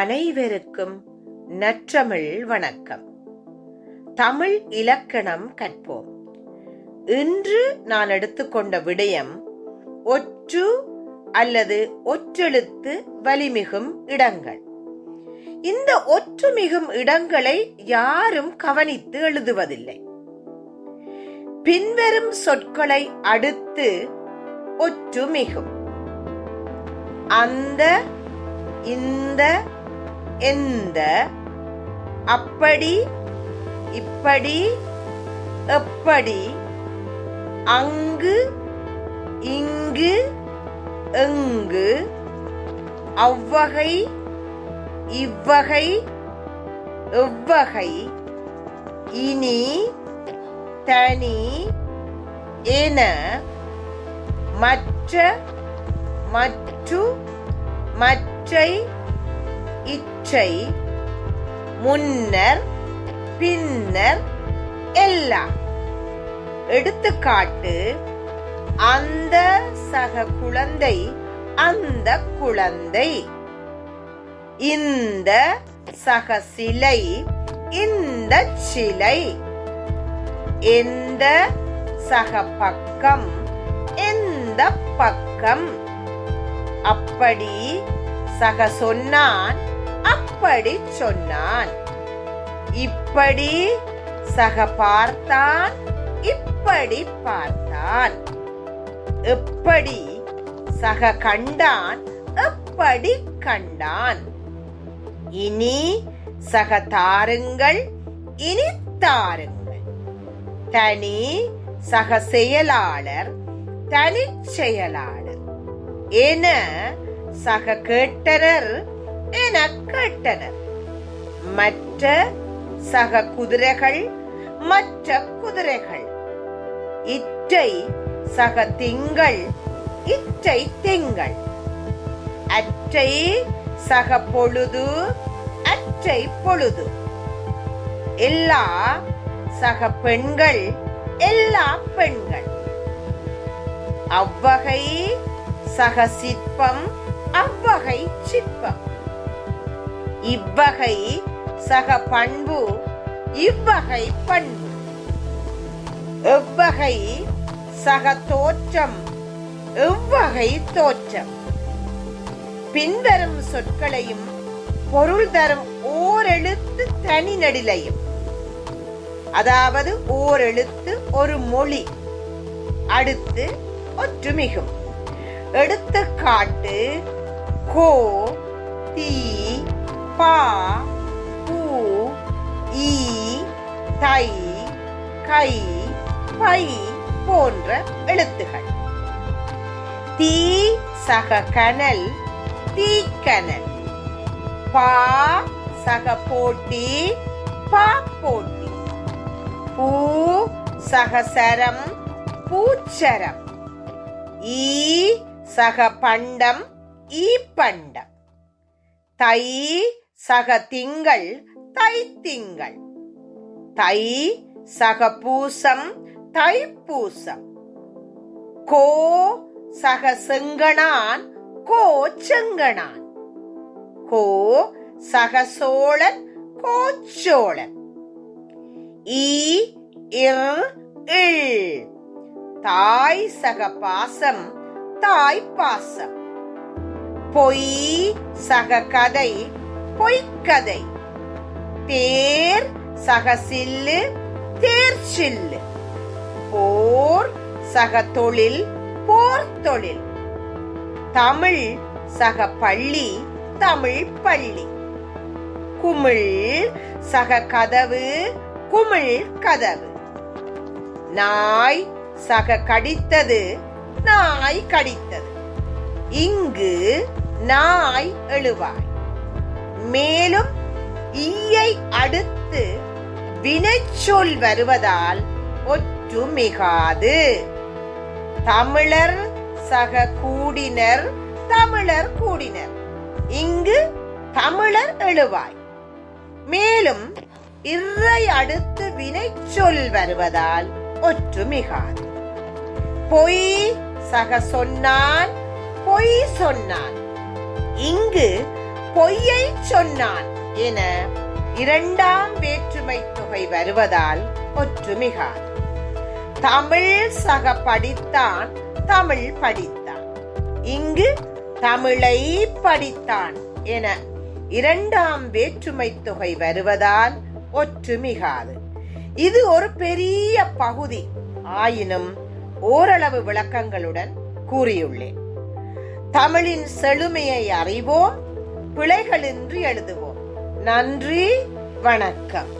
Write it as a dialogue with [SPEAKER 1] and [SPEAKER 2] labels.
[SPEAKER 1] அனைவருக்கும் நற்றமிழ் வணக்கம். தமிழ் இலக்கணம் கற்போம். இன்று நான் எடுத்துக்கொண்ட விடயம் ஒற்று அல்லது ஒற்றெழுத்து வலிமிகும் இடங்கள். இந்த ஒற்றுமிகும் இடங்களை யாரும் கவனித்து எழுதுவதில்லை. பின்வரும் சொற்களை அடுத்து ஒற்றுமிகும். அந்த இந்த எந்த அப்படி இப்படி எப்படி அங்கு இங்கு எங்கு அவ்வகை இவ்வகை எவ்வகை இனி தனி என மற்ற மற்று மற்றை இச்சை முன்னர் பின்னர் எல்லாம். எடுத்துக்காட்டு அந்த சக குழந்தை அந்த குழந்தை. இந்த சக சிலை இந்த சிலை. எந்த சக பக்கம் எந்த பக்கம்? அப்படி சக சொன்னான் இப்படி சொன்னான். இப்படி சக பார்த்தான் இப்படி பார்த்தான். எப்படி சக கண்டான் எப்படி கண்டான். இனி சக தாருங்கள் இனி தாருங்கள். தனி சக செயலாளர் தனி செயலாளர். என சக கேட்டரர் என கேட்டனர். மற்ற சக குதிரைகள் மற்ற குதிரைகள். இற்றை சக திங்கள் இற்றை திங்கள். அற்றை சக பொழுது அற்றை பொழுது. எல்லா சக பெண்கள் எல்லா பெண்கள். அவ்வகை சக சிற்பம் அவ்வகை சிற்பம். இவ்வகை சக பண்பு இவ்வகை பண்பு. எவ்வகை சக தோற்றம் எவ்வகை தோற்றம். பின்வரும் சொற்களையும் பொருள் தரும் ஓரெழுத்து தனி நடிலையும். அதாவது ஓரெழுத்து ஒரு மொழி அடுத்து ஒற்றுமிகும். எடுத்துக்காட்டு கோ தீ பா பூ ஈ தை கை பை போன்ற எழுத்துகள். தீ சக கனல் தீக்கனல் பா சக போட்டி பா போட்டி. பூ சகசரம் பூச்சரம். ஈ சக பண்டம் ஈ பண்டம். தை சக திங்கள் தை திங்கள் தை சக பூசம் தை பூசம் கோ சக செங்கணான் கோ செங்கணான் கோ சக சோழன் கோச்சோழன் ஈ இர் இல் தாய் சக பாசம் தாய் பாசம் பொய் சக கதை பொய்க்கதை. தேர் சக சில்லு தேர் சில்லு. போர் சக தொழில் போர் தொழில். தமிழ் சக பள்ளி தமிழ் பள்ளி. குமிழ் சக கதவு குமிழ் கதவு. நாய் சக கடித்தது நாய் கடித்தது. இங்கு நாய் எழுவாய். மேலும் ஈயை அடுத்து வினைச்சொல் வருவதால் ஒற்று மிகாது தமிழர் சக கூடினர் தமிழர் கூடினர். இங்கு தமிழர் எழுவாய். மேலும் இறை அடுத்து வினைச்சொல் வருவதால் ஒற்று மிகாது பொய் சக சொன்னான் பொய் சொன்னான். இங்கு பொய்யை சொன்னான் என இரண்டாம் வேற்றுமை தொகை வருவதால் ஒற்றுமிகார் தமிழ் சக படித்தான் தமிழ் படித்தான். இங்கு தமிழை படித்தான் என இரண்டாம் வேற்றுமை தொகை வருவதால் ஒற்றுமிகாது. இது ஒரு பெரிய பகுதி. ஆயினும் ஓரளவு விளக்கங்களுடன் கூறியுள்ளேன். தமிழின் செழுமையை அறிவோம் பிழைகளின்றி எழுதுவோம். நன்றி வணக்கம்.